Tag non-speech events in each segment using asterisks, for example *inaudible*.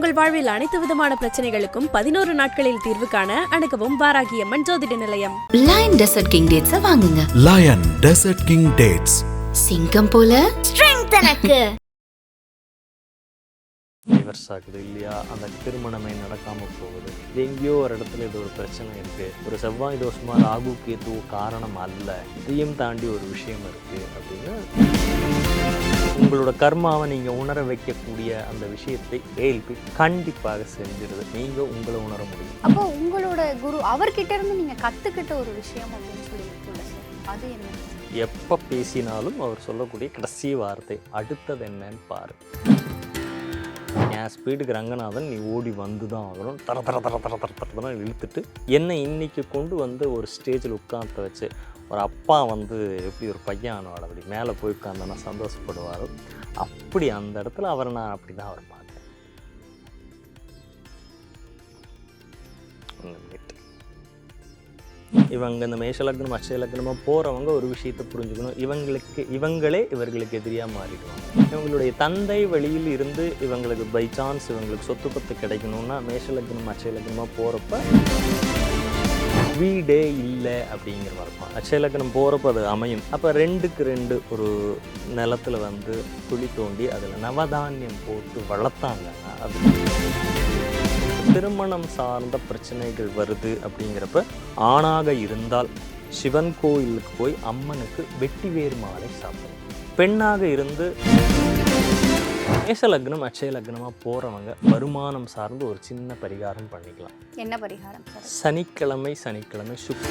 உங்கள் வாழ்வில் அனைத்து விதமான பிரச்சனைகளுக்கும் பதினோரு நாட்களில் தீர்வு காண அணுகவும் வாராகியம்மன் ஜோதிட நிலையம். லயன் டெசர்ட் கிங் டேட்ஸ வாங்குங்க. லயன் டெசர்ட் கிங் டேட்ஸ் சிங்கம் போல. ஸ்ட்ரெங்க் எனக்கு. டைவர்ஸ் ஆகுது இல்லையா? அந்த திருமணமே நடக்காமல் போகுது. இது எங்கேயோ ஒரு இடத்துல இது ஒரு பிரச்சனை இருக்குது ஒரு செவ்வாய் தோஷமா ராகு கேத்து காரணம் அல்ல. இதையும் தாண்டி ஒரு விஷயம் இருக்குது அப்படின்னு உங்களோட கர்மாவை நீங்கள் உணர வைக்கக்கூடிய அந்த விஷயத்தை ஏல்பி கண்டிப்பாக செஞ்சிருது. நீங்கள் உங்களை உணர முடியும். அப்போ உங்களோட குரு அவர்கிட்ட இருந்து நீங்க கத்துக்கிட்ட ஒரு விஷயம் அப்படின்னு சொல்லி அது என்ன? எப்போ பேசினாலும் அவர் சொல்லக்கூடிய கடைசி வார்த்தை அடுத்தது என்னன்னு பாரு என் ஸ்பீடுக்கு ரங்கநாதன் நீ ஓடி வந்து தான் ஆகணும். தர தர தர தர தர தர தர இழுத்துட்டு என்னை இன்னைக்கு கொண்டு வந்து ஒரு ஸ்டேஜில் உட்காந்து வச்சு ஒரு அப்பா வந்து எப்படி ஒரு பையன் ஆனவாள் அப்படி மேலே போய் உட்காந்தனா சந்தோஷப்படுவாரோ. அப்படி அந்த இடத்துல அவரை நான் அப்படி தான் அவர் பார்த்தேன். இவங்க இந்த மேஷ லக்னம் அட்சய லக்னமாக போகிறவங்க ஒரு விஷயத்தை புரிஞ்சுக்கணும். இவங்களுக்கு இவங்களே இவர்களுக்கு எதிரியாக மாறிடுவாங்க. இவங்களுடைய தந்தை வழியில் இருந்து இவங்களுக்கு பை சான்ஸ் இவங்களுக்கு சொத்து பத்து கிடைக்கணும்னா மேஷ லக்னம் அட்சய லக்னமாக போகிறப்ப வீடே இல்லை அப்படிங்கிற மாதிரி அச்சய லக்னம் போகிறப்ப அது அமையும். அப்போ ரெண்டுக்கு ரெண்டு ஒரு நிலத்தில் வந்து குழி தோண்டி அதில் நவதானியம் போட்டு வளர்த்தாங்கன்னா அது திருமணம் சார்ந்த பிரச்சனைகள் வருது அப்படிங்கிறப்ப ஆணாக இருந்தால் சிவன் கோயிலுக்கு போய் அம்மனுக்கு வெட்டி வேர் மாலை சாப்பிடணும். பெண்ணாக இருந்து மேஷ லக்னம் அட்சய லக்னமாக போகிறவங்க வருமானம் சார்ந்து ஒரு சின்ன பரிகாரம் பண்ணிக்கலாம். என்ன பரிகாரம்? சனிக்கிழமை சனிக்கிழமை சுக்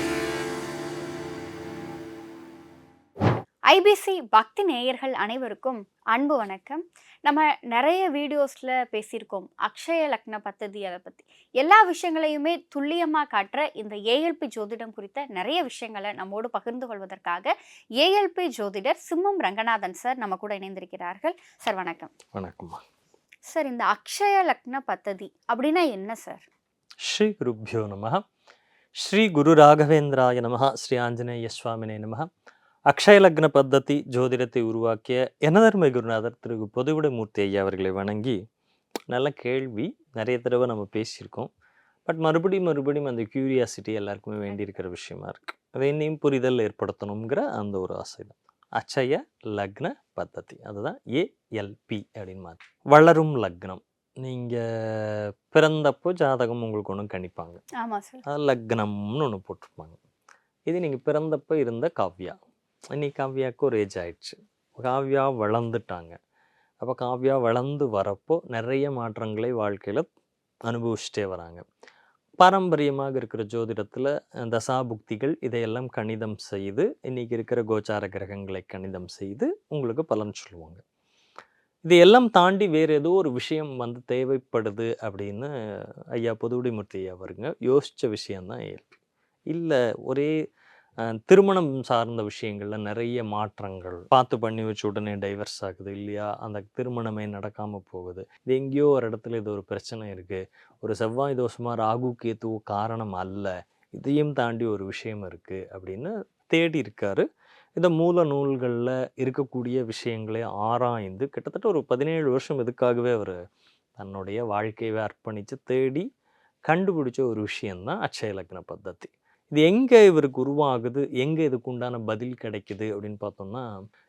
ஐபிசி பக்தி நேயர்கள் அனைவருக்கும் அன்பு வணக்கம். நம்ம நிறைய வீடியோஸில் பேசியிருக்கோம். அக்ஷய லக்ன பத்ததி அதை பற்றி எல்லா விஷயங்களையுமே துல்லியமாக காட்டுற இந்த ஏஎல்பி ஜோதிடம் குறித்த நிறைய விஷயங்களை நம்மோடு பகிர்ந்து கொள்வதற்காக ஏஎல்பி ஜோதிடர் சிம்மம் ரங்கநாதன் சார் நம்ம கூட இணைந்திருக்கிறார்கள். சார் வணக்கம். வணக்கம்மா. சார் இந்த அக்ஷய லக்ன பத்ததி அப்படின்னா என்ன சார்? ஸ்ரீ குருப்பியோ நம ஸ்ரீ குரு ராகவேந்திராய நம ஸ்ரீ ஆஞ்சநேய சுவாமினே நம அக்ஷயலக்ன பத்ததி ஜோதிடத்தை உருவாக்கிய எனதர்மை குருநாதர் திரு பொதுவிடமூர்த்தி ஐயா அவர்களை வணங்கி நல்ல கேள்வி நிறைய தடவை நம்ம பேசியிருக்கோம். பட் மறுபடியும் மறுபடியும் அந்த கியூரியாசிட்டி எல்லாருக்குமே வேண்டியிருக்கிற விஷயமா இருக்கு. அதை இன்னும் புரிதல் ஏற்படுத்தணுங்கிற அந்த ஒரு ஆசை தான். அச்சய லக்ன பத்ததி. அதுதான் ஏஎல்பி அப்படின்னு மாதிரி வளரும் லக்னம். நீங்கள் பிறந்தப்போ ஜாதகம் உங்களுக்கு ஒன்று கணிப்பாங்க. அது லக்னம்னு ஒன்று போட்டிருப்பாங்க. இது நீங்கள் பிறந்தப்போ இருந்த காவ்யா. இன்னைக்கு காவ்யாவுக்கு ஒரு ஏஜ் ஆயிடுச்சு. காவ்யா வளர்ந்துட்டாங்க. அப்போ காவ்யா வளர்ந்து வரப்போ நிறைய மாற்றங்களை வாழ்க்கையில் அனுபவிச்சுட்டே வராங்க. பாரம்பரியமாக இருக்கிற ஜோதிடத்தில் தசாபுக்திகள் இதையெல்லாம் கணிதம் செய்து இன்னைக்கு இருக்கிற கோச்சார கிரகங்களை கணிதம் செய்து உங்களுக்கு பலன் சொல்லுவாங்க. இது எல்லாம் தாண்டி வேறு ஏதோ ஒரு விஷயம் வந்து தேவைப்படுது அப்படின்னு ஐயா புதுவுடிமூர்த்தி ஐயா வருங்க யோசித்த விஷயந்தான் ஏற்பி இல்லை ஒரே திருமணம் சார்ந்த விஷயங்களில் நிறைய மாற்றங்கள். பார்த்து பண்ணி வச்ச உடனே டைவர்ஸ் ஆகுது இல்லையா? அந்த திருமணமே நடக்காமல் போகுது. இது எங்கேயோ ஒரு இடத்துல இது ஒரு பிரச்சனை இருக்குது ஒரு செவ்வாய் தோஷமாக ராகு கேத்துவோ காரணம் அல்ல. இதையும் தாண்டி ஒரு விஷயம் இருக்குது அப்படின்னு தேடி இருக்காரு. இந்த மூல நூல்களில் இருக்கக்கூடிய விஷயங்களை ஆராய்ந்து கிட்டத்தட்ட ஒரு பதினேழு வருஷம் இதுக்காகவே அவர் தன்னுடைய வாழ்க்கையவே அர்ப்பணித்து தேடி கண்டுபிடிச்ச ஒரு விஷயந்தான் அட்சய லக்ன பத்ததி இது எங்கே இவருக்கு உருவாகுது? எங்கே இதுக்கு உண்டான பதில் கிடைக்குது? அப்படின்னு பார்த்தோம்னா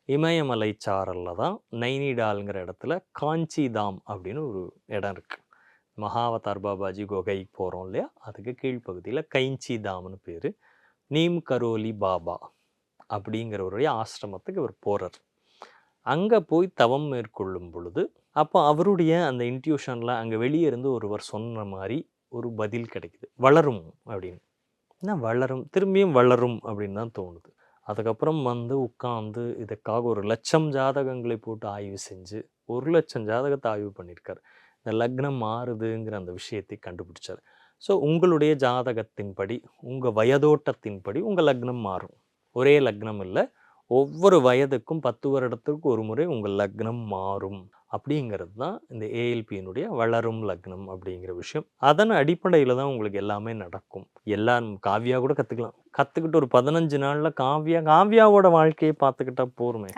இமயமலை சாரலில் தான் நைனிடால்ங்கிற இடத்துல காஞ்சிதாம் அப்படின்னு ஒரு இடம் இருக்குது மகாவதார் பாபாஜி குகை போகிறோம் இல்லையா? அதுக்கு கீழ்ப்பகுதியில் கைஞ்சி தாம்னு பேர். நீம் கரோலி பாபா அப்படிங்கிறவருடைய ஆசிரமத்துக்கு இவர் போகிறார் அங்கே போய் தவம் மேற்கொள்ளும் பொழுது அப்போ அவருடைய அந்த இன்ட்யூஷனில் அங்கே வெளியே இருந்து ஒருவர் சொன்ன மாதிரி ஒரு பதில் கிடைக்குது. வளரும் அப்படின்னு. என்ன வளரும் திரும்பியும் வளரும் அப்படின்னு தான் தோணுது. அதுக்கப்புறம் வந்து உட்காந்து இதுக்காக ஒரு லட்சம் ஜாதகங்களை போட்டு ஆய்வு செஞ்சு ஒரு லட்சம் ஜாதகத்தை ஆய்வு பண்ணியிருக்காரு. இந்த லக்னம் மாறுதுங்கிற அந்த விஷயத்தை கண்டுபிடிச்சார். ஸோ உங்களுடைய ஜாதகத்தின்படி உங்கள் வயதோட்டத்தின்படி உங்கள் லக்னம் மாறும். ஒரே லக்னம் இல்லை ஒவ்வொரு வயதுக்கும் பத்து வருடத்திற்கு ஒரு முறை உங்கள் லக்னம் மாறும். அப்படிங்கிறது தான் இந்த ஏஎல்பியினுடைய வளரும் லக்னம் அப்படிங்கிற விஷயம். அதன் அடிப்படையில் தான் உங்களுக்கு எல்லாமே நடக்கும். எல்லாரும் காவியா கூட கற்றுக்கலாம் கற்றுக்கிட்டு ஒரு பதினஞ்சு நாளில் காவியா காவியாவோட வாழ்க்கையை பார்த்துக்கிட்டா போருமே.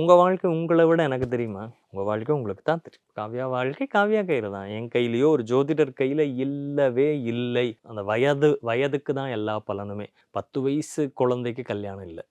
உங்கள் வாழ்க்கை உங்களை விட எனக்கு தெரியுமா? உங்கள் வாழ்க்கை உங்களுக்கு தான் தெரியும். காவியா வாழ்க்கை காவியா கையில் தான். என் கையிலையோ ஒரு ஜோதிடர் கையில் இல்லவே இல்லை. அந்த வயது வயதுக்கு தான் எல்லா பலனுமே. பத்து வயசு குழந்தைக்கு கல்யாணம் இல்லை.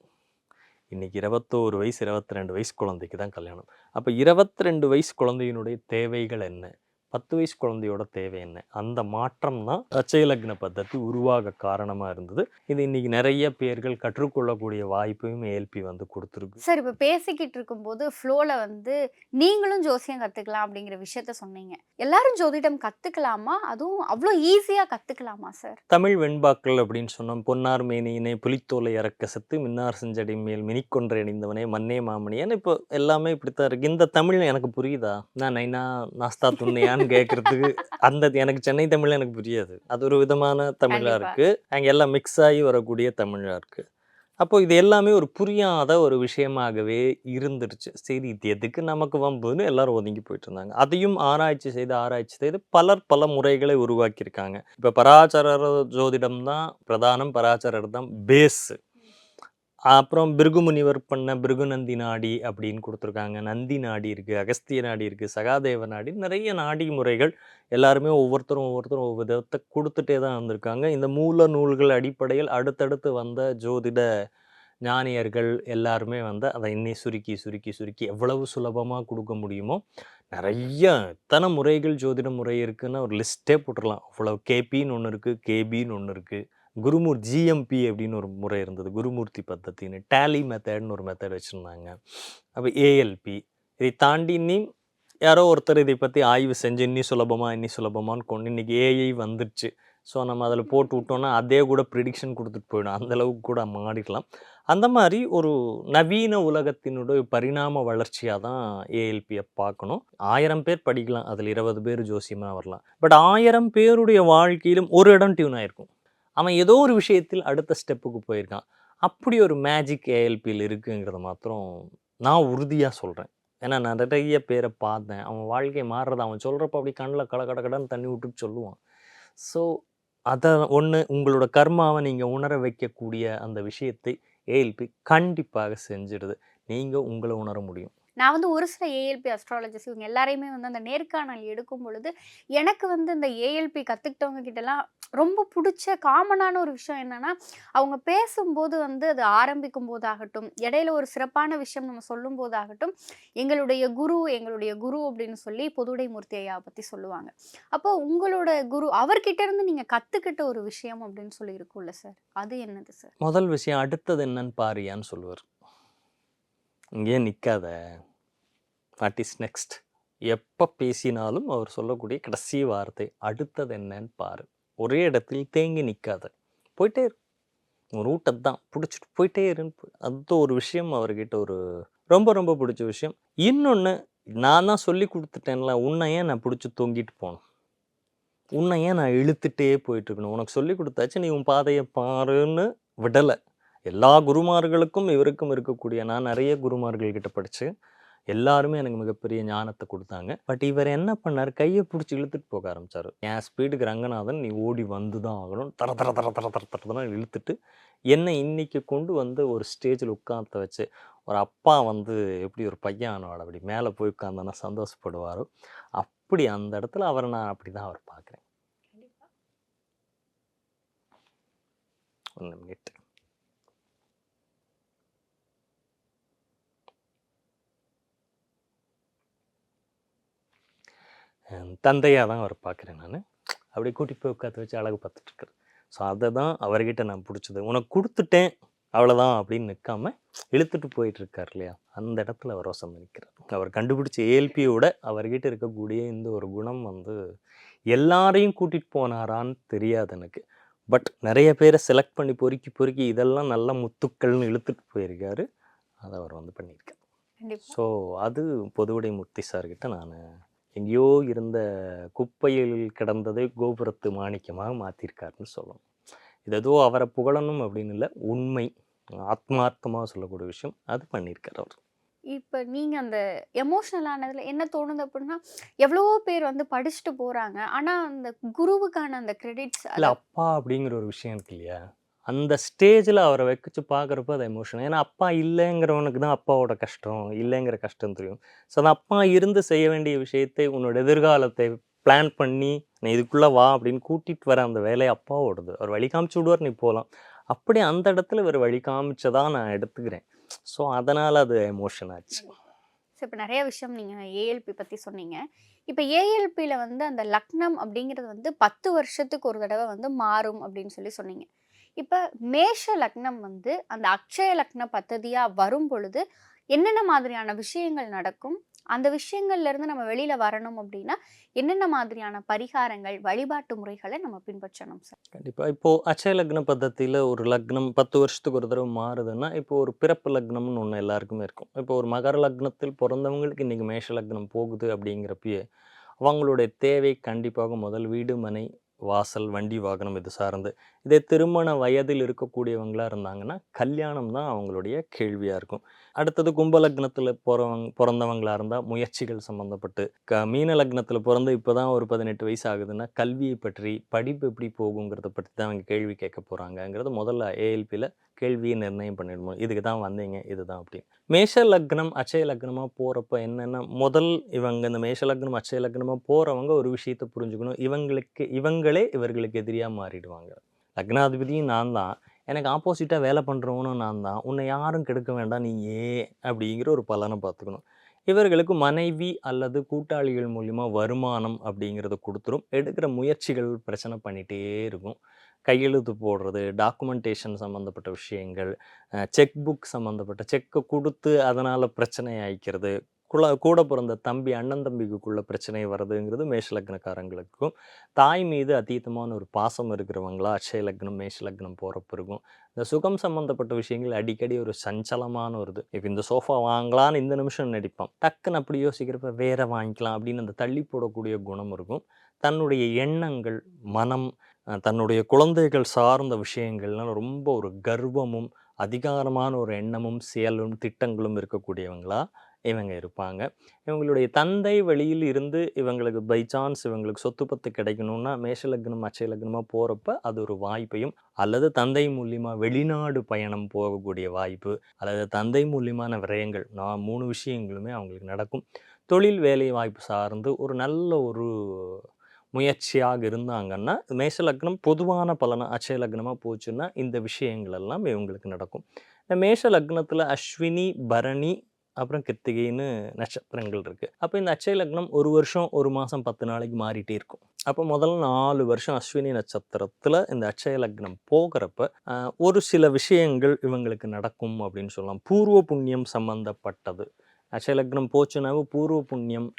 இன்னைக்கு இருபத்தோரு வயசு இருபத்தி ரெண்டு வயசு குழந்தைக்கு தான் கல்யாணம். அப்போ இருபத்தி ரெண்டு வயசு குழந்தையினுடைய தேவைகள் என்ன? பத்து வயசு குழந்தையோட தேவை என்ன? அந்த மாற்றம் தான் அச்சய லக்ன பద్ధதி உருவாக காரணமாக இருந்தது. இது இன்னைக்கு நிறைய பேர்கள் கற்றுக்கொள்ளக்கூடிய வாய்ப்பையும் ஏஎல்பி வந்து கொடுத்துருக்கு. சார் இப்போ பேசிக்கிட்டு இருக்கும்போது ஃப்ளோவில் வந்து நீங்களும் ஜோசியம் கற்றுக்கலாம் அப்படிங்கிற விஷயத்த சொன்னீங்க. எல்லாரும் ஜோதிடம் கற்றுக்கலாமா அதுவும் அவ்வளோ ஈஸியாக கற்றுக்கலாமா சார்? தமிழ் வெண்பாக்கள் அப்படின்னு சொன்னோம். பொன்னார் மேனியினை புலித்தோலை இறக்க செத்து மின்னார் செஞ்சடை மேல் மினிக்கொன்றை அணிந்தவனே மன்னே மாமணியன் இப்போ எல்லாமே இப்படித்தான் இருக்கு. இந்த தமிழ் எனக்கு புரியுதா? நான் நைனா நாஸ்தா துண்ணையான்னு கேட்கறதுக்கு அந்த எனக்கு சென்னை தமிழ் எனக்கு புரியாது. அது ஒரு விதமான தமிழா கண்டிப்பா. இருக்கு. அங்க எல்லாம் மிக்ஸ் ஆகி வரக்கூடிய தமிழா இருக்கு. அப்போ இது எல்லாமே ஒரு புரியாத ஒரு விஷயமாகவே இருந்துருச்சு. சரி இது எதுக்கு நமக்கு வம்புன்னு எல்லாரும் ஒதுங்கி போயிட்டு இருந்தாங்க. அதையும் ஆராய்ச்சி செய்து ஆராய்ச்சி செய்து பலர் பல முறைகளை உருவாக்கியிருக்காங்க. இப்போ பராச்சரர் ஜோதிடம் தான் பிரதானம் பராச்சரர் தான் பேஸ் அப்புறம் பிருகு முனிவர் பண்ண பிருகு நந்தி நாடி அப்படின்னு கொடுத்துருக்காங்க. நந்தி நாடி இருக்குது அகஸ்திய நாடி இருக்குது சகாதேவ நாடி நிறைய நாடி முறைகள் எல்லாருமே ஒவ்வொருத்தரும் ஒவ்வொருத்தரும் ஒவ்வொரு விதத்தை கொடுத்துட்டே தான் வந்திருக்காங்க. இந்த மூல நூல்கள் அடிப்படையில் அடுத்தடுத்து வந்த ஜோதிட ஞானியர்கள் எல்லாருமே வந்து அதை இன்னி சுருக்கி சுருக்கி சுருக்கி எவ்வளவு சுலபமாக கொடுக்க முடியுமோ நிறைய எத்தனை முறைகள் ஜோதிட முறை இருக்குதுன்னு ஒரு லிஸ்ட்டே போட்டுடலாம். அவ்வளோ கேபின்னு ஒன்று இருக்குது கேபின்னு ஒன்று இருக்குது குருமூர் ஜிஎம்பி அப்படின்னு ஒரு முறை இருந்தது. குருமூர்த்தி பத்தத்தின்னு. டேலி மெத்தட்னு ஒரு மெத்தட் வச்சுருந்தாங்க. அப்போ ஏஎல்பி இதை தாண்டி இன்னி யாரோ ஒருத்தர் இதை பற்றி ஆய்வு செஞ்சு இன்னி சுலபமாக இன்னி சுலபமானு கொண்டு இன்றைக்கி ஏஐ வந்துருச்சு. ஸோ நம்ம அதில் போட்டு விட்டோம்னா அதே கூட ப்ரிடிக்ஷன் கொடுத்துட்டு போயிடும். அந்தளவுக்கு கூட மாறிடலாம். அந்த மாதிரி ஒரு நவீன உலகத்தினுடைய பரிணாம வளர்ச்சியாக தான் ஏஎல்பியை பார்க்கணும். ஆயிரம் பேர் படிக்கலாம். அதில் இருபது பேர் ஜோசியமாக வரலாம். பட் ஆயிரம் பேருடைய வாழ்க்கையிலும் ஒரு இடம் டியூன் ஆயிருக்கும். அவன் ஏதோ ஒரு விஷயத்தில் அடுத்த ஸ்டெப்புக்கு போயிருக்கான். அப்படி ஒரு மேஜிக் ஏஎல்பியில் இருக்குங்கிறத மாத்திரம் நான் உறுதியாக சொல்கிறேன் ஏன்னா நான் நிறைய பேரை பார்த்தேன். அவன் வாழ்க்கை மாறுறத அவன் சொல்கிறப்ப அப்படி கண்ணில் கட கட கடன்னு தண்ணி விட்டுட்டு சொல்லுவான். ஸோ அதை ஒன்று உங்களோட கர்மாவை நீங்கள் உணர வைக்கக்கூடிய அந்த விஷயத்தை ஏஎல்பி கண்டிப்பாக செஞ்சிடுது. நீங்கள் உங்களை உணர முடியும். நான் வந்து ஒரு சில ஏஎல்பி அஸ்ட்ராலஜிஸ் இவங்க எல்லாரையுமே வந்து அந்த நேர்காணல் எடுக்கும் பொழுது எனக்கு வந்து இந்த ஏஎல்பி கற்றுக்கிட்டவங்க கிட்டலாம் ரொம்ப பிடிச்ச காமனான ஒரு விஷயம் என்னன்னா அவங்க பேசும்போது வந்து அது ஆரம்பிக்கும் போதாகட்டும் இடையில ஒரு சிறப்பான விஷயம் நம்ம சொல்லும் போதாகட்டும் எங்களுடைய குரு எங்களுடைய குரு அப்படின்னு சொல்லி பொதுடை மூர்த்தி ஐயா பற்றி சொல்லுவாங்க. அப்போ உங்களோட குரு அவர்கிட்ட இருந்து நீங்கள் கற்றுக்கிட்ட ஒரு விஷயம் அப்படின்னு சொல்லி இருக்கும்ல சார் அது என்னது சார் முதல் விஷயம் அடுத்தது என்னன்னு பாரியான்னு சொல்லுவார். இங்கேயே நிற்காத வாட் இஸ் நெக்ஸ்ட் எப்போ பேசினாலும் அவர் சொல்லக்கூடிய கடைசி வார்த்தை அடுத்தது என்னன்னு பாரு. ஒரே இடத்தில் தேங்கி நிற்காத போயிட்டே இரு. ரூட்டை தான் பிடிச்சிட்டு போயிட்டே இருன்னு அந்த ஒரு விஷயம் அவர்கிட்ட ஒரு ரொம்ப ரொம்ப பிடிச்ச விஷயம். இன்னொன்று நான் தான் சொல்லி கொடுத்துட்டேன்ல உன்னை ஏன் நான் பிடிச்சி தொங்கிட்டு போகணும்? உன்னை ஏன் நான் இழுத்துட்டே போயிட்டு இருக்கணும்? உனக்கு சொல்லி கொடுத்தாச்சு நீ உன் பாதையை பாருன்னு விடலை. எல்லா குருமார்களுக்கும் இவருக்கும் இருக்கக்கூடிய நான் நிறைய குருமார்கள் கிட்ட படித்து எல்லாருமே எனக்கு மிகப்பெரிய ஞானத்தை கொடுத்தாங்க. பட் இவர் என்ன பண்ணார்? கையை பிடிச்சி இழுத்துட்டு போக ஆரம்பிச்சாரு. என் ஸ்பீடுக்கு ரங்கநாதன் நீ ஓடி வந்து தான் ஆகணும். தர தர தர தர தர தர தர இழுத்துட்டு என்னை இன்னைக்கு கொண்டு வந்து ஒரு ஸ்டேஜில் உட்கார்த்த வச்சு ஒரு அப்பா வந்து எப்படி ஒரு பையன் ஆனவாள் அப்படி மேலே போய் உட்காந்தானா சந்தோஷப்படுவாரோ? அப்படி அந்த இடத்துல அவரை நான் அப்படி தான் அவர் பார்க்குறேன். ஒன்று மினிட் தந்தையாக தான் அவர் பார்க்குறேன் நான். அப்படியே கூட்டிட்டு போய் உட்காந்து வச்சு அழகு பார்த்துட்டு இருக்காரு. ஸோ அதை தான் அவர்கிட்ட நான் பிடிச்சது. உனக்கு கொடுத்துட்டேன் அவ்வளோதான் அப்படின்னு நிற்காம இழுத்துட்டு போயிட்டு இருக்கார் இல்லையா? அந்த இடத்துல அவர் வசம் நிற்கிறார் அவர் கண்டுபிடிச்ச ஏல்பியோட அவர்கிட்ட இருக்கக்கூடிய இந்த ஒரு குணம் வந்து எல்லாரையும் கூட்டிகிட்டு போனாரான்னு தெரியாது எனக்கு. பட் நிறைய பேரை செலக்ட் பண்ணி பொறுக்கி பொறுக்கி இதெல்லாம் நல்ல முத்துக்கள்னு இழுத்துட்டு போயிருக்காரு. அதை அவர் வந்து பண்ணியிருக்காரு. ஸோ அது பொதுவுடை மூர்த்தி சார்கிட்ட நான் எங்கேயோ இருந்த குப்பையில் கிடந்ததை கோபுரத்து மாணிக்கமாக மாற்றிருக்காருன்னு சொல்லணும் இது ஏதோ அவரை புகழணும் அப்படின்னு இல்லை உண்மை ஆத்மார்த்தமாக சொல்லக்கூடிய விஷயம் அது பண்ணியிருக்காரு அவர் இப்ப நீங்க அந்த எமோஷனல் ஆனதுல என்ன தோணுது அப்படின்னா, எவ்வளவோ பேர் வந்து படிச்சுட்டு போறாங்க. ஆனா, அந்த குருவுக்கான அந்த கிரெடிட்ஸ் இல்ல அப்பா அப்படிங்கிற ஒரு விஷயம் இருக்கு இல்லையா? அந்த ஸ்டேஜில் அவரை வச்சு பார்க்குறப்ப அது எமோஷன் ஏன்னா, அப்பா இல்லைங்கிறவனுக்கு தான் அப்பாவோட கஷ்டம், இல்லைங்கிற கஷ்டம் தெரியும். ஸோ, அந்த அப்பா இருந்து செய்ய வேண்டிய விஷயத்தை உன்னோட எதிர்காலத்தை பிளான் பண்ணி, "நீ இதுக்குள்ளே வா" அப்படின்னு கூட்டிகிட்டு வர அந்த வேலையை அப்பாவோடது. அவர் வழி காமிச்சு விடுவார், நீ போகலாம் அப்படி அந்த இடத்துல இவர் வழி காமிச்சதான் நான் எடுத்துக்கிறேன். ஸோ, அதனால் அது எமோஷன் ஆச்சு. ஸோ இப்போ நிறைய விஷயம் நீங்கள் ஏஎல்பி பற்றி சொன்னீங்க. இப்போ ஏஎல்பியில் வந்து அந்த லக்னம் அப்படிங்கிறது வந்து 10 வருஷத்துக்கு ஒரு தடவை வந்து மாறும் அப்படின்னு சொல்லி சொன்னீங்க. இப்போ மேஷ லக்னம் வந்து அந்த அக்ஷய லக்ன பத்ததியாக வரும் பொழுது, என்னென்ன மாதிரியான விஷயங்கள் நடக்கும்? அந்த விஷயங்கள்ல இருந்து நம்ம வெளியில வரணும் அப்படின்னா, என்னென்ன மாதிரியான பரிகாரங்கள், வழிபாட்டு முறைகளை நம்ம பின்பற்றணும் சார்? கண்டிப்பா. இப்போ அச்சய லக்ன பத்தத்தில ஒரு லக்னம் 10 வருஷத்துக்கு ஒரு தடவை மாறுதுன்னா, இப்போ ஒரு பிறப்பு லக்னம்னு ஒன்று எல்லாருக்குமே இருக்கும். இப்போ ஒரு மகர லக்னத்தில் பிறந்தவங்களுக்கு இன்னைக்கு மேஷ லக்னம் போகுது அப்படிங்கிறப்பயே, அவங்களுடைய தேவை கண்டிப்பாக முதல் வீடு, மனை, வாசல், வண்டி, வாகனம் இது சார்ந்து. இதே திருமண வயதில் இருக்கக்கூடியவங்களாக இருந்தாங்கன்னா, கல்யாணம் தான் அவங்களுடைய கேள்வியாக இருக்கும். அடுத்தது கும்ப லக்னத்தில பொறவங் இருந்தால் முயற்சிகள் சம்மந்தப்பட்டு, க மீன லக்னத்தில் பிறந்து இப்போ தான் ஒரு 18 வயசு ஆகுதுன்னா, கல்வியை பற்றி, படிப்பு எப்படி போகுங்கிறத பற்றி தான் அவங்க கேள்வி கேட்க போகிறாங்கங்கிறது முதல்ல ஏஎல்பியில் கேள்வியை நிர்ணயம் பண்ணிடுமோ இதுக்கு தான் வந்தீங்க, இதுதான் அப்படின்னு. மேஷ லக்னம், அச்சய லக்னமாக போகிறப்ப என்னன்னா, முதல் இவங்க இந்த மேஷ லக்னம், அச்சய லக்னமாக போகிறவங்க ஒரு விஷயத்தை புரிஞ்சுக்கணும். இவங்களுக்கு இவங்களே இவர்களுக்கு எதிரியாக மாறிடுவாங்க. லக்னாதிபதியும் நான் தான். எனக்கு ஆப்போசிட்டாக வேலை பண்ணுறவனும் நான் தான். உன்னை யாரும் கெடுக்க வேண்டாம், நீ ஏ அப்படிங்கிற ஒரு பலனை பார்த்துக்கணும். இவர்களுக்கு மனைவி அல்லது கூட்டாளிகள் மூலிமா வருமானம் அப்படிங்கிறத கொடுத்துரும் எடுக்கிற முயற்சிகள் பிரச்சனை பண்ணிகிட்டே இருக்கும். கையெழுத்து போடுறது, டாக்குமெண்டேஷன் சம்மந்தப்பட்ட விஷயங்கள், செக் புக் சம்மந்தப்பட்ட செக்கை கொடுத்து அதனால் பிரச்சனை ஆயிக்கிறது. குல கூட பிறந்த தம்பி, அண்ணன் தம்பிக்குள்ள பிரச்சனை வர்றதுங்கிறது மேஷ லக்னக்காரங்களுக்கும். தாய் மீது அதீதமான ஒரு பாசம் இருக்கிறவங்களா அக்ஷய லக்னம், மேஷ லக்னம் இருக்கும். இந்த சுகம் சம்மந்தப்பட்ட விஷயங்கள் அடிக்கடி ஒரு சஞ்சலமான ஒரு இது. இப்போ இந்த சோஃபா வாங்கலான்னு இந்த நிமிஷம் நடிப்பான். டக்குன்னு அப்படி யோசிக்கிறப்ப வேற வாங்கிக்கலாம் அப்படின்னு அந்த தள்ளி போடக்கூடிய குணம் இருக்கும். தன்னுடைய எண்ணங்கள், மனம், தன்னுடைய குழந்தைகள் சார்ந்த விஷயங்கள்லாம் ரொம்ப ஒரு கர்வமும், அதிகாரமான ஒரு எண்ணமும், செயலும், திட்டங்களும் இருக்கக்கூடியவங்களா இவங்க இருப்பாங்க. இவங்களுடைய தந்தை வழியில் இருந்து இவங்களுக்கு பை சான்ஸ் இவங்களுக்கு சொத்து பத்து கிடைக்கணும்னா, மேஷ லக்னம், போகிறப்ப அது ஒரு வாய்ப்பையும், அல்லது தந்தை மூலியமாக வெளிநாடு பயணம் போகக்கூடிய வாய்ப்பு, அல்லது தந்தை மூலியமான விரயங்கள், நான் மூணு விஷயங்களுமே அவங்களுக்கு நடக்கும். தொழில் வேலை வாய்ப்பு சார்ந்து ஒரு நல்ல ஒரு முயற்சியாக இருந்தாங்கன்னா, மேஷ லக்னம் பொதுவான பலனா அச்சய லக்னமாக போச்சுன்னா, இந்த விஷயங்கள் எல்லாம் இவங்களுக்கு நடக்கும். இந்த மேஷ லக்னத்தில் அஸ்வினி, பரணி, அப்புறம் கிருத்திகைன்னு நட்சத்திரங்கள் இருக்குது அப்போ இந்த அச்சய லக்னம் ஒரு வருஷம், ஒரு மாதம் பத்து நாளைக்கு மாறிட்டே இருக்கும். அப்போ முதல் நாலு வருஷம் அஸ்வினி நட்சத்திரத்தில் இந்த அச்சய லக்னம் போகிறப்ப, ஒரு சில விஷயங்கள் இவங்களுக்கு நடக்கும் அப்படின்னு சொல்லலாம். பூர்வ புண்ணியம் சம்மந்தப்பட்டது. அச்சய லக்னம் போச்சுனாவே பூர்வ புண்ணியம்,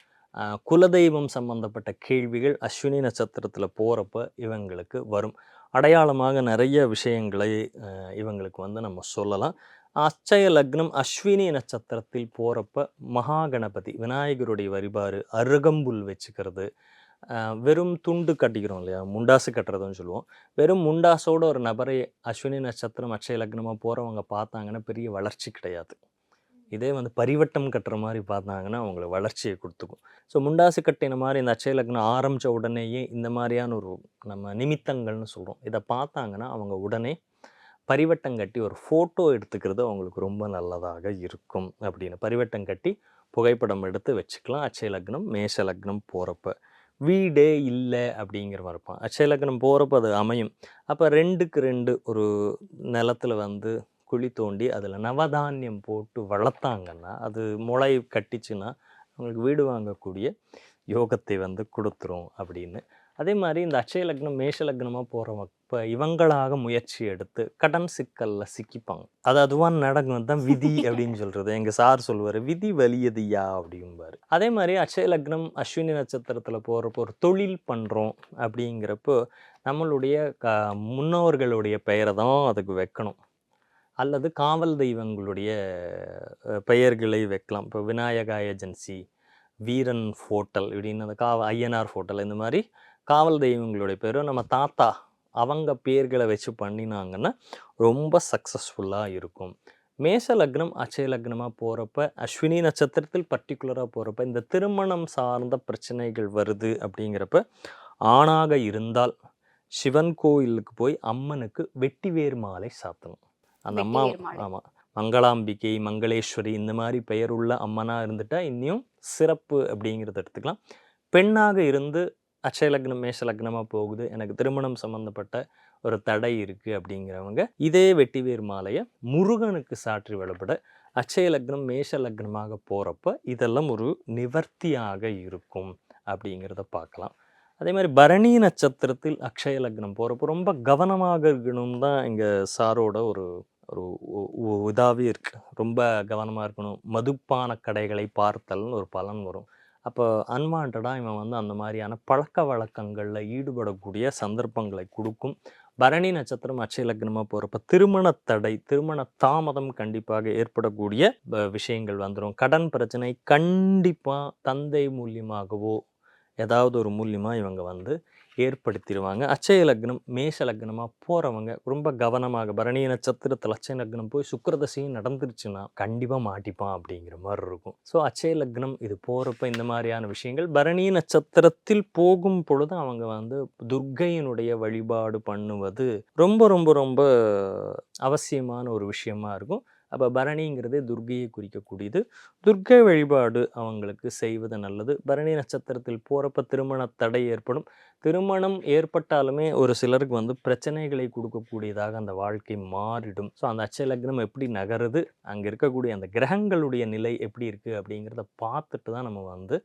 குலதெய்வம் சம்மந்தப்பட்ட கேள்விகள் அஸ்வினி நட்சத்திரத்தில் போகிறப்ப இவங்களுக்கு வரும். அடையாளமாக நிறைய விஷயங்களை இவங்களுக்கு வந்து நம்ம சொல்லலாம். அச்சய லக்னம் அஸ்வினி நட்சத்திரத்தில் போகிறப்ப மகா கணபதி, விநாயகருடைய வரிபாறு அருகம்புல் வச்சுக்கிறது, வெறும் துண்டு கட்டிக்கிறோம் இல்லையா? முண்டாசு கட்டுறதுன்னு சொல்லுவோம். வெறும் முண்டாசோட ஒரு நபரை அஸ்வினி நட்சத்திரம், அச்சய லக்னமாக போகிறவங்க பார்த்தாங்கன்னா, பெரிய வளர்ச்சி கிடையாது. இதே வந்து பரிவட்டம் கட்டுற மாதிரி பார்த்தாங்கன்னா, அவங்களுக்கு வளர்ச்சியை கொடுத்துக்கும் ஸோ முண்டாசு கட்டின மாதிரி இந்த அச்சய லக்னம் ஆரம்பித்த உடனேயே இந்த மாதிரியான ஒரு நம்ம நிமித்தங்கள்னு சொல்கிறோம் இதை பார்த்தாங்கன்னா, அவங்க உடனே பரிவட்டம் கட்டி ஒரு ஃபோட்டோ எடுத்துக்கிறது அவங்களுக்கு ரொம்ப நல்லதாக இருக்கும் அப்படின்னு. பரிவட்டம் கட்டி புகைப்படம் எடுத்து வச்சுக்கலாம். அச்சய லக்னம், மேஷ லக்னம் போகிறப்ப வீடே இல்லை அப்படிங்கிற மாதிரி இருப்பான். அச்சய லக்னம் போகிறப்ப அது அமையும். அப்போ ரெண்டுக்கு ரெண்டு ஒரு நிலத்தில் வந்து குழி தோண்டி அதில நவதானியம் போட்டு வளர்த்தாங்கன்னா, அது முளை கட்டிச்சுன்னா, அவங்களுக்கு வீடு வாங்கக்கூடிய யோகத்தை வந்து குடுத்துரும் அப்படின்னு. அதே மாரி இந்த அட்சய லக்னம், மேஷ லக்னமா போறவப்ப இவங்களாக முயற்சி எடுத்து கடன் சிக்கல்ல சிக்கிப்பாங்க. அது அதுவா நடக்கும். அதான் *laughs* விதி அப்படின்னு சொல்றது. எங்க சார் சொல்லுவாரு, "விதி வலியதுய்யா" அப்படிம்பாரு. அதே மாரி அட்சய லக்னம், அஸ்வினி நட்சத்திரத்தில போறப்போ ஒரு தொழில் பண்றோம் அப்படிங்கிறப்போ, நம்மளுடைய க முன்னோர்களுடைய பெயர தான் அதுக்கு வைக்கணும். அல்லது காவல் தெய்வங்களுடைய பெயர்களை வைக்கலாம். இப்போ விநாயகா ஏஜென்சி, வீரன் ஹோட்டல் இப்படின்னு அந்த காவ ஐயனார் ஹோட்டல் இந்த மாதிரி காவல் தெய்வங்களுடைய பேரும் நம்ம தாத்தா அவங்க பேர்களை வச்சு பண்ணினாங்கன்னா, ரொம்ப சக்ஸஸ்ஃபுல்லாக இருக்கும். மேஷ லக்னம் அச்சய லக்னமாக போகிறப்ப அஸ்வினி நட்சத்திரத்தில் பர்டிகுலராக போகிறப்ப இந்த திருமணம் சார்ந்த பிரச்சனைகள் வருது அப்படிங்கிறப்ப ஆணாக இருந்தால் சிவன் கோயிலுக்கு போய் அம்மனுக்கு வெட்டிவேர் மாலை சாத்தணும் அந்த அம்மா. ஆமாம் மங்களாம்பிகை மங்களேஸ்வரி இந்த மாதிரி பெயர் உள்ள அம்மனாக இருந்துட்டா இன்னும் சிறப்பு அப்படிங்கிறத எடுத்துக்கலாம். பெண்ணாக இருந்து அச்சய லக்னம் மேஷ லக்னமாக போகுது. எனக்கு திருமணம் சம்மந்தப்பட்ட ஒரு தடை இருக்குது அப்படிங்கிறவங்க இதே வெட்டிவேர் மாலையை முருகனுக்கு சாற்றி வழிபட அச்சய லக்னம் மேஷ லக்னமாக போகிறப்ப இதெல்லாம் ஒரு நிவர்த்தியாக இருக்கும் அப்படிங்கிறத பார்க்கலாம். அதே மாதிரி பரணி நட்சத்திரத்தில் அக்ஷய லக்னம் போகிறப்போ ரொம்ப கவனமாக இருக்கணும் தான் இங்கே சாரோட ஒரு ஒரு இதாகவே இருக்குது ரொம்ப கவனமாக இருக்கணும். மதுப்பான கடைகளை பார்த்தல்னு ஒரு பலன் வரும். அப்போ அன்வான்டாக இவன் வந்து அந்த மாதிரியான பழக்க வழக்கங்களில் ஈடுபடக்கூடிய சந்தர்ப்பங்களை கொடுக்கும். பரணி நட்சத்திரம் அட்சய லக்னமாக போகிறப்ப திருமண தடை திருமண தாமதம் கண்டிப்பாக ஏற்படக்கூடிய ப- விஷயங்கள் வந்துடும் கடன் பிரச்சனை கண்டிப்பாக தந்தை மூலியமாகவோ ஏதாவது ஒரு மூலியமாக இவங்க வந்து ஏற்படுத்திடுவாங்க அச்சய லக்னம் மேஷ லக்னமாக போகிறவங்க ரொம்ப கவனமாக பரணி நட்சத்திரத்தில் அச்சய லக்னம் போய் சுக்கிரதசையும் நடந்துருச்சுன்னா கண்டிப்பாக மாட்டிப்பான் அப்படிங்கிற மாதிரி இருக்கும். ஸோ அச்சய லக்னம் இது போகிறப்ப இந்த மாதிரியான விஷயங்கள். பரணி நட்சத்திரத்தில் போகும் பொழுது அவங்க வந்து துர்க்கையினுடைய வழிபாடு பண்ணுவது ரொம்ப ரொம்ப ரொம்ப அவசியமான ஒரு விஷயமா இருக்கும். அப்போ பரணிங்கிறது துர்க்கையை குறிக்கக்கூடியது. துர்க்கை வழிபாடு அவங்களுக்கு செய்வது நல்லது. பரணி நட்சத்திரத்தில் போகிறப்ப திருமண தடை ஏற்படும். திருமணம் ஏற்பட்டாலுமே ஒரு சிலருக்கு வந்து பிரச்சனைகளை கொடுக்கக்கூடியதாக அந்த வாழ்க்கை மாறிடும். ஸோ அந்த அச்சய லக்னம் எப்படி நகருது? அங்கே இருக்கக்கூடிய அந்த கிரகங்களுடைய நிலை எப்படி இருக்குது அப்படிங்கிறத பார்த்துட்டு தான் நம்ம வந்து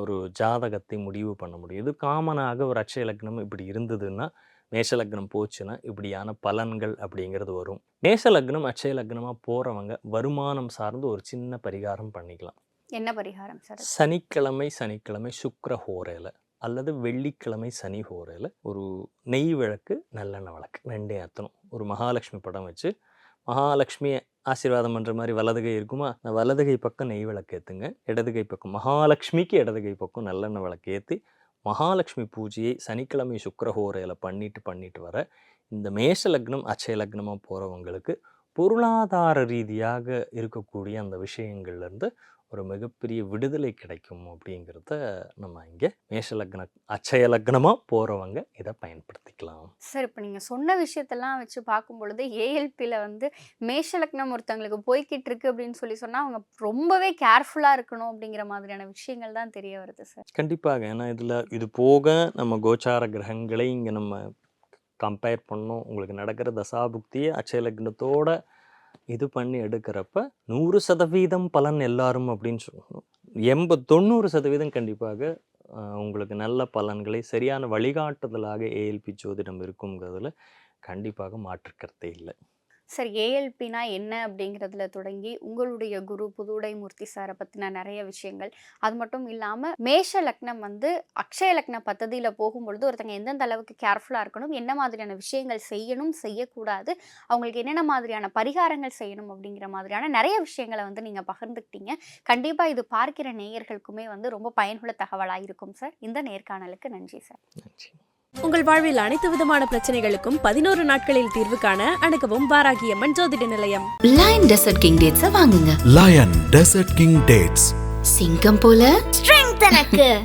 ஒரு ஜாதகத்தை முடிவு பண்ண முடியும். இது காமனாக ஒரு அச்சய லக்னம் இப்படி இருந்ததுன்னா மேஷலக்னம் போச்சுன்னா இப்படியான பலன்கள் அப்படிங்கிறது வரும். மேஷ லக்னம் அச்சய லக்னமாக போகிறவங்க வருமானம் சார்ந்து ஒரு சின்ன பரிகாரம் பண்ணிக்கலாம். என்ன பரிகாரம் சார் சனிக்கிழமை சனிக்கிழமை சுக்கிர ஹோரையில் அல்லது வெள்ளிக்கிழமை சனி ஹோரையில் ஒரு நெய் விளக்கு நல்லெண்ணெய் விளக்கு ரெண்டே ஏற்றணும் ஒரு மகாலட்சுமி படம் வச்சு மகாலட்சுமியை ஆசீர்வாதம் பண்ணுற மாதிரி வலது கை இருக்குமா? அந்த வலது கை பக்கம் நெய் விளக்கு ஏற்றுங்க இடது கை பக்கம் மகாலட்சுமிக்கு இடது கை பக்கம் நல்லெண்ணெய் விளக்கு ஏற்றி மகாலட்சுமி பூஜையை சனிக்கிழமை சுக்கிரஹோரையில் பண்ணிட்டு பண்ணிட்டு வர இந்த மேஷ லக்னம் அச்சய லக்னமாக போகிறவங்களுக்கு பொருளாதார ரீதியாக இருக்கக்கூடிய அந்த விஷயங்கள்லேருந்து ஒரு மிகப்பெரிய விடுதலை கிடைக்கும் அப்படிங்கிறத நம்ம இங்கே மேஷ லக்ன அச்சய லக்னமாக போகிறவங்க இதை பயன்படுத்திக்கலாம். சார் இப்போ நீங்கள் சொன்ன விஷயத்தெல்லாம் வச்சு பார்க்கும் பொழுது ஏஎல்பியில் வந்து மேஷ லக்னம் ஒருத்தங்களுக்கு போய்கிட்டு இருக்கு அப்படின்னு சொல்லி சொன்னால் அவங்க ரொம்பவே கேர்ஃபுல்லாக இருக்கணும் அப்படிங்கிற மாதிரியான விஷயங்கள் தான் தெரிய வருது சார். கண்டிப்பாக. ஏன்னா இதில் இது போக நம்ம கோச்சார கிரகங்களை இங்கே நம்ம கம்பேர் பண்ணோம். உங்களுக்கு நடக்கிற தசாபுக்தியை அச்சயலக்னத்தோட இது பண்ணி எடுக்கிறப்ப நூறு சதவீதம் பலன் எல்லாரும் அப்படின்னு சொல்லணும். எண்பது தொண்ணூறு சதவீதம் கண்டிப்பாக உங்களுக்கு நல்ல பலன்களை சரியான வழிகாட்டுதலாக ஏஎல்பி ஜோதிடம் இருக்குங்கிறதுல கண்டிப்பாக மாற்றுக்கருத்தே இல்லை. சார் ஏஎல்பினா என்ன அப்படிங்கிறதுல தொடங்கி உங்களுடைய குரு புதுடைமூர்த்தி சாரை பற்றின நிறைய விஷயங்கள். அது மட்டும் இல்லாமல் மேஷ லக்னம் வந்து அக்ஷய லக்ன பத்ததியில் போகும்பொழுது ஒருத்தங்க எந்தெந்த அளவுக்கு கேர்ஃபுல்லாக இருக்கணும் என்ன மாதிரியான விஷயங்கள் செய்யணும் செய்யக்கூடாது அவங்களுக்கு என்னென்ன மாதிரியான பரிகாரங்கள் செய்யணும் அப்படிங்கிற மாதிரியான நிறைய விஷயங்களை வந்து நீங்கள் பகிர்ந்துக்கிட்டீங்க. கண்டிப்பாக இது பார்க்கிற நேயர்களுக்குமே வந்து ரொம்ப பயனுள்ள தகவலாக இருக்கும் சார். இந்த நேர்காணலுக்கு நன்றி சார். நன்றி. உங்கள் வாழ்வில் அனைத்து விதமான பிரச்சனைகளுக்கும் பதினோரு நாட்களில் தீர்வு காண அணுகவும் வாராகியம்மன் ஜோதிட நிலையம். லயன் டெசர்ட் கிங் டேட்ஸை வாங்குங்க. Lion Desert King Dates. சிங்கம் போல எனக்கு.